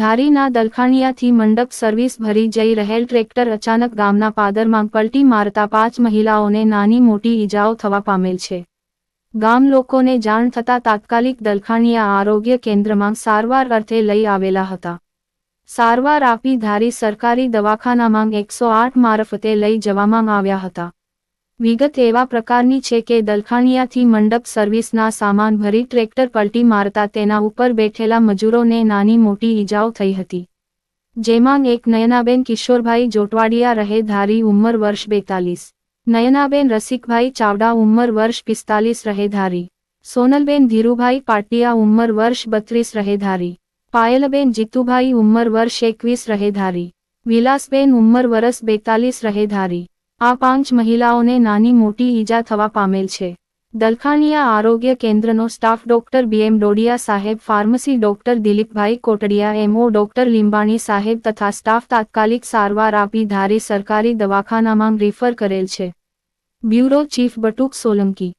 ધારીના દલખાણિયાથી મંડપ સર્વિસ ભરી જઈ રહેલ ટ્રેક્ટર અચાનક ગામના પાદરમાં પલટી મારતા પાંચ મહિલાઓને નાની મોટી ઈજાઓ થવા પામેલ છે. ગામ લોકોને જાણ થતાં તાત્કાલિક દલખાણિયા આરોગ્ય કેન્દ્રમાં સારવાર અર્થે લઈ આવેલા હતા. સારવાર આપી ધારી સરકારી દવાખાનામાં એકસો આઠ મારફતે લઈ જવામાં આવ્યા હતા. વિગત એવા પ્રકારની છે કે દલખાણિયાથી મંડપ સર્વિસના સામાન ભરી ટ્રેક્ટર પલટી મારતા તેના ઉપર બેઠેલા મજૂરોને નાની મોટી ઈજાઓ થઈ હતી. જેમાં એક નયનાબેન કિશોરભાઈ જોટવાડિયા રહે ધારી ઉંમર વર્ષ બેતાલીસ. નયનાબેન રસિકભાઈ ચાવડા ઉંમર વર્ષ પિસ્તાલીસ રહે ધારી. સોનલબેન ધીરુભાઈ પાટિયા ઉંમર વર્ષ બત્રીસ રહે ધારી. પાયલબેન જીતુભાઈ ઉંમર વર્ષ એકવીસ રહે ધારી. વિલાસબેન ઉંમર વર્ષ બેતાલીસ રહે ધારી. આ પાંચ મહિલાઓને નાની મોટી ઈજા થવા પામેલ છે. દલખાણિયા આરોગ્ય કેન્દ્રનો સ્ટાફ ડોક્ટર બીએમ ડોડિયા સાહેબ, pharmacy doctor Dilipbhai Kotadiya, M O doctor Limbani સાહેબ તથા સ્ટાફ તાત્કાલિક સારવાર આપી ધારી સરકારી દવાખાનામાં રેફર કરેલ છે. Bureau chief Batuk Solanki.